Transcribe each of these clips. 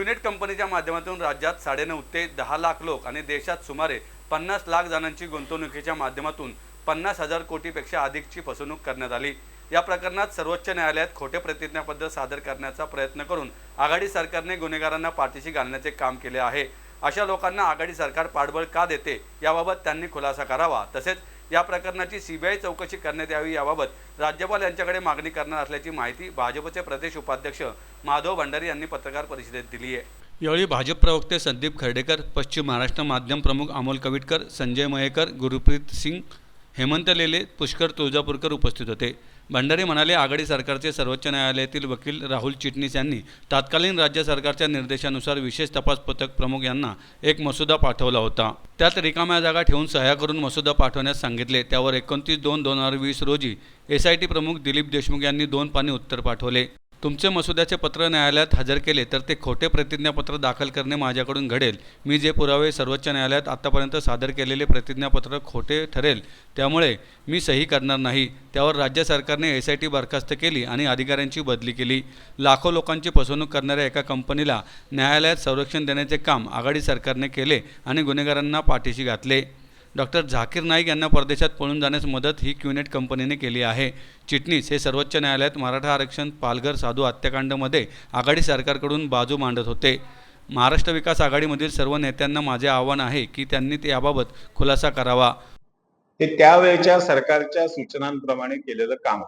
क्युनेट कंपनीच्या माध्यमातून राज्यात साडेनऊ ते दहा लाख लोक आणि देशात सुमारे पन्नास लाख जणांची गुंतवणुकीच्या माध्यमातून पन्नास हजार कोटीपेक्षा अधिकची फसवणूक करण्यात आली. या प्रकरणात सर्वोच्च न्यायालयात खोटे प्रतिज्ञापत्र सादर करण्याचा प्रयत्न करून आघाडी सरकारने गुन्हेगारांना पाठीशी घालण्याचे काम केले आहे. अशा लोकांना आघाडी सरकार पाठबळ का देते याबाबत त्यांनी खुलासा करावा. तसेच या प्रकरणाची सीबीआय चौकशी करण्यात यावी याबाबत राज्यपाल यांच्याकडे मागणी करणार असल्याची माहिती भाजपचे प्रदेश उपाध्यक्ष माधव भंडारी यांनी पत्रकार परिषदेत दिली आहे. यावेळी भाजप प्रवक्ते संदीप खर्डेकर पश्चिम महाराष्ट्र माध्यम प्रमुख अमोल कविटकर संजय मयेकर गुरुप्रीत सिंग हेमंत लेले पुष्कर तुळजापूरकर उपस्थित होते. भंडारी म्हणाले आघाडी सरकारचे सर्वोच्च न्यायालयातील वकील राहुल चिटणीस यांनी तात्कालीन राज्य सरकारच्या निर्देशानुसार विशेष तपास पथक प्रमुख यांना एक मसुदा पाठवला होता. त्यात रिकाम्या जागा ठेवून सह्या करून मसुदा पाठवण्यास सांगितले. त्यावर एकोणतीस दोन दोन हजार वीस रोजी एस आय टी प्रमुख दिलीप देशमुख यांनी दोन पाने उत्तर पाठवले. तुमचे मसुद्याचे पत्र न्यायालयात हजर केले तर ते खोटे प्रतिज्ञापत्र दाखल करणे माझ्याकडून घडेल. मी जे पुरावे सर्वोच्च न्यायालयात आतापर्यंत सादर केलेले प्रतिज्ञापत्र खोटे ठरेल त्यामुळे मी सही करणार नाही. त्यावर राज्य सरकारने एस आय टी बरखास्त केली आणि अधिकाऱ्यांची बदली केली. लाखो लोकांची फसवणूक करणाऱ्या एका कंपनीला न्यायालयात संरक्षण देण्याचे काम आघाडी सरकारने केले आणि गुन्हेगारांना पाठीशी घातले. डॉक्टर झाकीर नाईक यांना परदेशात पळून जाण्यास मदत ही क्युनेट कंपनीने केली आहे. चिटणीस हे सर्वोच्च न्यायालयात मराठा आरक्षण पालघर साधू हत्याकांडमध्ये आघाडी सरकारकडून बाजू मांडत होते. महाराष्ट्र विकास आघाडीमधील सर्व नेत्यांना माझे आव्हान आहे की त्यांनी याबाबत खुलासा करावा. हे त्यावेळेच्या सरकारच्या सूचनांप्रमाणे केलेलं काम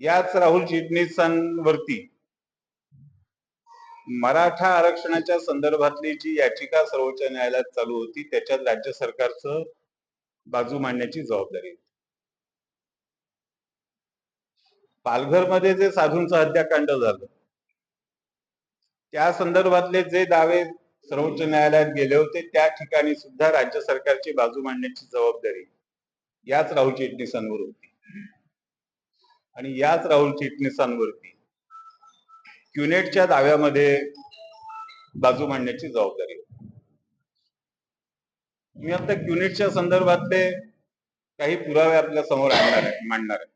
याच राहुल चिटणीसांवरती मराठा आरक्षणाच्या संदर्भातली जी याचिका सर्वोच्च न्यायालयात चालू होती त्याच्यात राज्य सरकारचं बाजू मांडण्याची जबाबदारी होती. पालघरमध्ये जे साधूंचं हत्याकांड झालं त्या संदर्भातले जे दावे सर्वोच्च न्यायालयात गेले होते त्या ठिकाणी सुद्धा राज्य सरकारची बाजू मांडण्याची जबाबदारी याच राहुल चिटणीसांवर होती. आणि याच राहुल चिटणीसांवरती क्युनेटच्या दाव्यामध्ये बाजू मांडण्याची जबाबदारी होती मी आता क्युनेटच्या संदर्भातले काही पुरावे आपल्यासमोर आणणार आहे मांडणार आहे.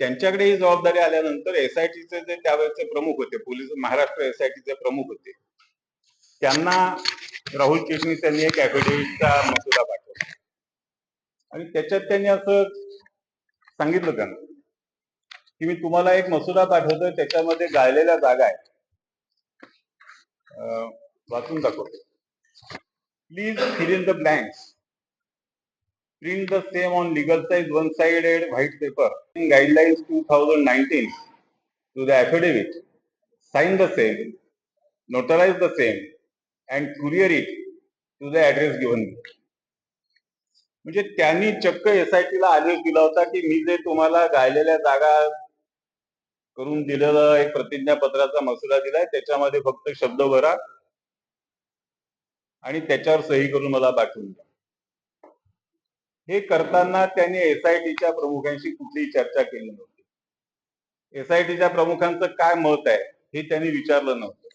त्यांच्याकडे ही जबाबदारी आल्यानंतर एसआयटीचे जे त्यावेळेचे प्रमुख होते पोलीस महाराष्ट्र एसआयटीचे प्रमुख होते त्यांना राहुल केशनीस यांनी एक ऍफिडेव्हिटचा मसुदा पाठवला. आणि त्याच्यात त्यांनी असं सांगितलं त्यांना की मी तुम्हाला एक मसुदा पाठवतोय त्याच्यामध्ये गायलेल्या जागा आहेत. वाचून दाखवतो. Please fill in the blank print the same on legal size one sided white paper guidelines two thousand nineteen to the affidavit sign the same notarize the same and courier it to the address given म्हणजे त्यांनी चक्क S I टीला आदेश दिला होता की मी जे तुम्हाला गायलेल्या जागा करून दिलेलं एक प्रतिज्ञापत्राचा मसुदा दिलाय. त्याच्यामध्ये फक्त शब्द भरा आणि त्याच्यावर सही करून मला पाठवून द्या. हे करताना त्यांनी एसआयटीच्या प्रमुखांशी कुठलीही चर्चा केली नव्हती. एसआयटीच्या प्रमुखांचं काय मत आहे हे त्यांनी विचारलं नव्हतं.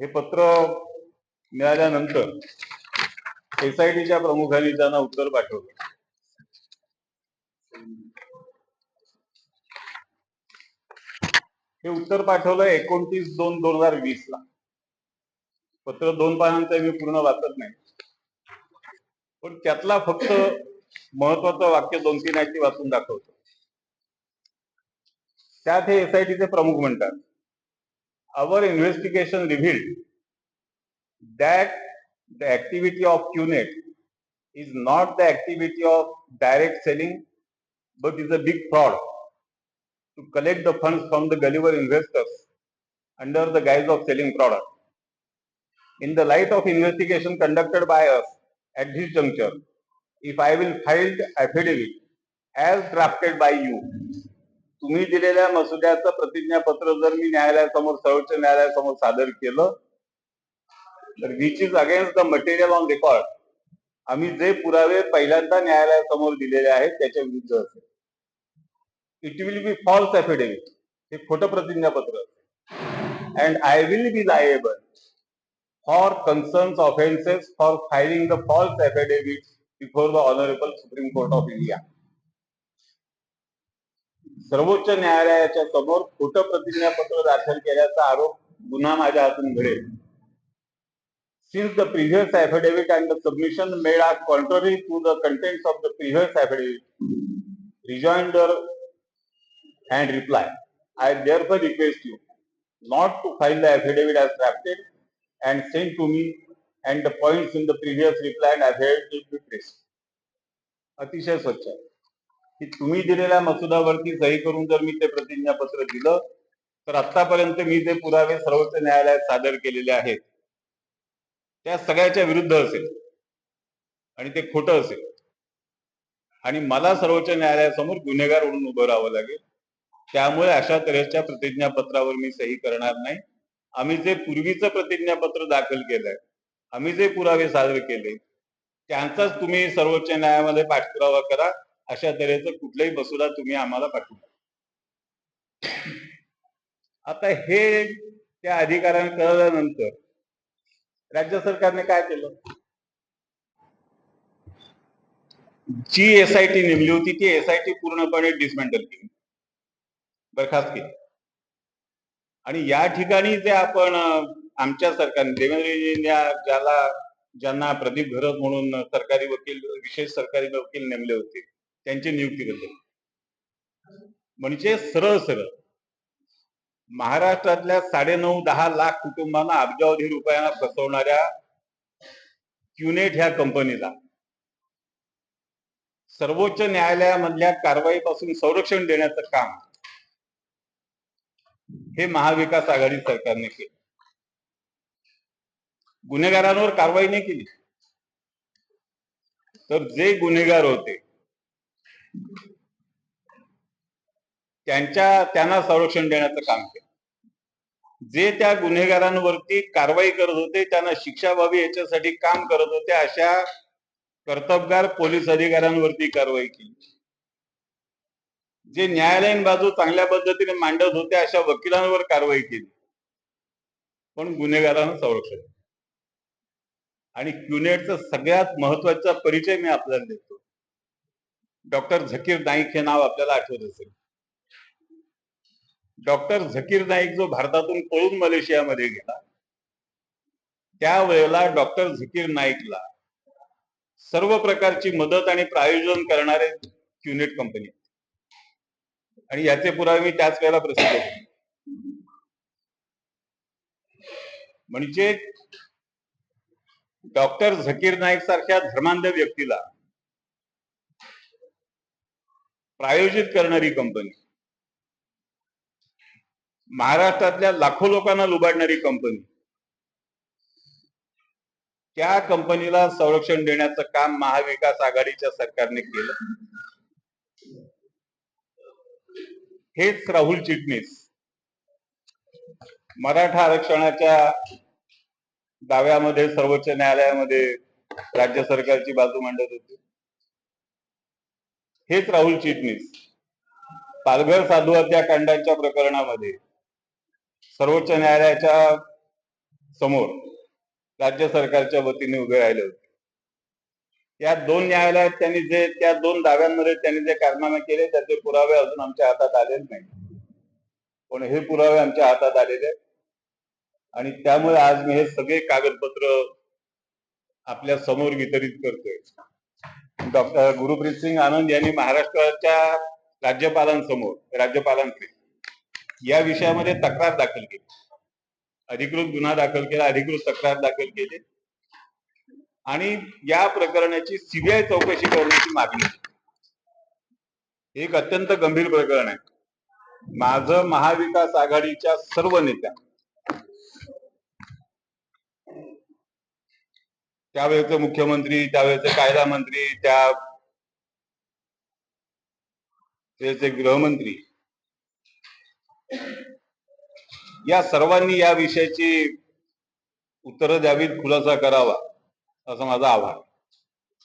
हे पत्र मिळाल्यानंतर एसआयटीच्या प्रमुखांनी त्यांना उत्तर पाठवलं. हे उत्तर पाठवलं एकोणतीस दोन दोन हजार वीस ला. पत्र दोन पानांचं मी पूर्ण वाचत नाही. पण त्यातला फक्त महत्वाचं वाक्य दोन तीन आयटी वाचून दाखवतो. त्यात हे एसआयटीचे प्रमुख म्हणतात. Our investigation revealed that the activity of QNet is not the activity of direct selling but is a big fraud to collect the fund from the gullible investors under the guise of selling product in the light of investigation conducted by us at this juncture, if I will file the affidavit as drafted by you, तुम्ही दिलेल्या मसुद्याचं प्रतिज्ञापत्र जर मी न्यायालयासमोर सर्वोच्च न्यायालयासमोर सादर केलं तर which is against the material on record आम्ही जे पुरावे पहिल्यांदा न्यायालयासमोर दिलेले आहेत त्याच्या विरुद्ध असेल. It will be false affidavit हे खोटं प्रतिज्ञापत्र and I will be liable for concerns offences for filing the false affidavit before the honourable supreme court of India सर्वोच्च न्यायालयाच्या समोर खोटं प्रतिज्ञापत्र दाखल केल्याचा आरोप गुन्हा माझ्या हातून घडेल since the previous affidavit and the submission made are contrary to the contents of the previous affidavit rejoinder and reply, I therefore request you not to file the affidavit as drafted and send to me and the points in the previous reply and affidavit will be pressed. अतिशय स्वच्छ आहे. की तुम्ही दिलेल्या मसुदावरती सही करून जर मी ते प्रतिज्ञापत्र दिलं तर आतापर्यंत मी जे पुरावे सर्वोच्च न्यायालयात सादर केलेले आहेत त्या सगळ्याच्या विरुद्ध असेल आणि ते खोटं असेल. आणि मला सर्वोच्च न्यायालयासमोर गुन्हेगार म्हणून उभं राहावं लागेल. त्यामुळे अशा तऱ्हेच्या प्रतिज्ञापत्रावर मी सही करणार नाही. आम्ही जे पूर्वीचं प्रतिज्ञापत्र दाखल केलंय आम्ही जे पुरावे सादर केले त्यांचाच तुम्ही सर्वोच्च न्यायालयामध्ये पाठपुरावा करा. अशा तऱ्हेचं कुठल्याही बसूला तुम्ही आम्हाला पाठवू आता हे त्या अधिकाऱ्यांना कळल्यानंतर राज्य सरकारने काय केलं? जी एसआयटी नेमली होती ती एसआयटी पूर्णपणे डिसमेंटल केली. बरखास्त केली. आणि या ठिकाणी जे आपण आमच्या सरकारने देवेंद्रजींनी ज्याला ज्यांना प्रदीप घरत म्हणून सरकारी वकील विशेष सरकारी वकील नेमले होते त्यांची नियुक्ती केली म्हणजे सरळ सरळ. महाराष्ट्रातल्या साडेनऊ दहा लाख कुटुंबांना अब्जावधी रुपयांना फसवणाऱ्या क्युनेट ह्या कंपनीला सर्वोच्च न्यायालयामधल्या कारवाईपासून संरक्षण देण्याचं काम हे महाविकास आघाडी सरकारने केलं. गुन्हेगारांवर कारवाई नाही केली. तर जे गुन्हेगार होते त्यांच्या त्यांना संरक्षण देण्याचं काम केलं. जे त्या गुन्हेगारांवरती कारवाई करत होते त्यांना शिक्षा व्हावी याच्यासाठी काम करत होते अशा कर्तबगार पोलीस अधिकाऱ्यांवरती कारवाई केली. जे न्यायालयीन बाजू चांगल्या पद्धतीने मांडत होते अशा वकिलांवर कारवाई केली. पण गुन्हेगारांना संरक्षण. आणि क्युनेटचा सगळ्यात महत्त्वाचा परिचय मी आपल्याला देतो. डॉक्टर झकीर नाईक हे नाव आपल्याला आठवत असेल. डॉक्टर झकीर नाईक जो भारतातून पळून मलेशियामध्ये गेला त्यावेळेला डॉक्टर झकीर नाईकला सर्व प्रकारची मदत आणि प्रायोजन करणारे क्युनेट कंपनी. आणि याचे पुरावे मी त्याच वेळेला प्रसिद्ध केले. म्हणजे डॉक्टर झकीर नाईक सारख्या धर्मांध व्यक्तीला प्रायोजित करणारी कंपनी महाराष्ट्रातल्या लाखो लोकांना लुबाडणारी कंपनी त्या कंपनीला संरक्षण देण्याचं काम महाविकास आघाडीच्या सरकारने केलं. हेच राहुल चिटणीस. मराठा आरक्षणाच्या दाव्यामध्ये सर्वोच्च न्यायालयामध्ये राज्य सरकारची बाजू मांडत होते. हेच राहुल चिटणीस. पालघर साधू हत्याकांडाच्या प्रकरणामध्ये सर्वोच्च न्यायालयाच्या समोर राज्य सरकारच्या वतीने उभे राहिले होते. या दोन न्यायालयात त्यांनी जे त्या दोन दाव्यांमध्ये त्यांनी जे कारनामे केले त्याचे पुरावे अजून आमच्या हातात आलेले नाही पण हे पुरावे आमच्या हातात आलेले आहेत. आणि त्यामुळे आज मी हे सगळे कागदपत्र आपल्यासमोर वितरित करतोय. डॉक्टर गुरुप्रीत सिंग आनंद यांनी महाराष्ट्राच्या राज्यपालांसमोर राज्यपालांकडे या विषयामध्ये तक्रार दाखल केली. अधिकृत गुन्हा दाखल केला अधिकृत तक्रार दाखल केली. आणि या प्रकरणाची सीबीआय चौकशी करण्याची मागणी. एक अत्यंत गंभीर प्रकरण आहे. माझं महाविकास आघाडीच्या सर्व नेत्या त्यावेळेचे मुख्यमंत्री त्यावेळेचे कायदा मंत्री त्या त्याचे गृहमंत्री. या सर्वांनी या विषयाची उत्तरं द्यावीत खुलासा करावा. असं माझं आव्हान